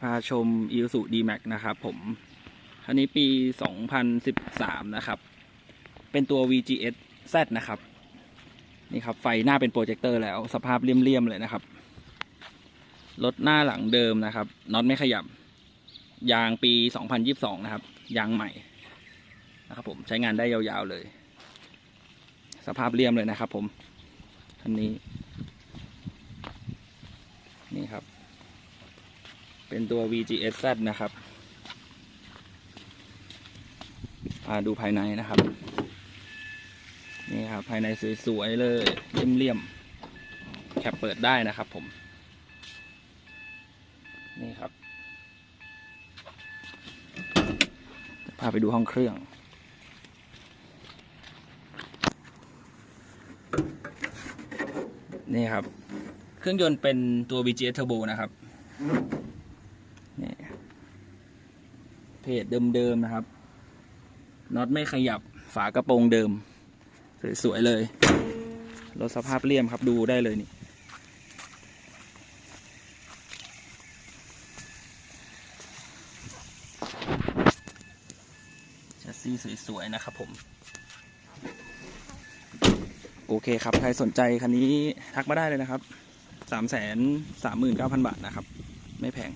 พาชม i s u d m a x นะครับผม คันนี้ปี 2013 นะครับ เป็นตัว VGS Z นะครับ นี่ครับ ไฟหน้าเป็นโปรเจคเตอร์แล้ว สภาพเลี่ยมๆเลยนะครับ รถหน้าหลังเดิมนะครับ น็อตไม่ขยับ ยางปี 2022 นะครับ ยางใหม่นะครับผม ใช้งานได้ยาวๆเลย สภาพเลี่ยมเลยนะครับผม คันนี้ครับ เป็นตัว VGS Z นะครับาดูภายในนะครับ นี่ครับ ภายในสวยๆเลยเลี่ยมๆแคปเปิดได้นะครับผม นี่ครับ พาไปดูห้องเครื่อง นี่ครับ เครื่องยนต์เป็นตัว VGS Turbo นะครับ นี่ เพจเดิมๆนะครับน็อตไม่ขยับฝากระโปรงเดิม สวยๆเลยรถสภาพเลี่ยมครับดูได้เลยนี่แชสซี่สวยๆนะครับผม โอเคครับ ใครสนใจคันนี้ทักมาได้เลยนะครับสามแสนสามหมื่นเก้าพันบาทนะครับ ไม่แพง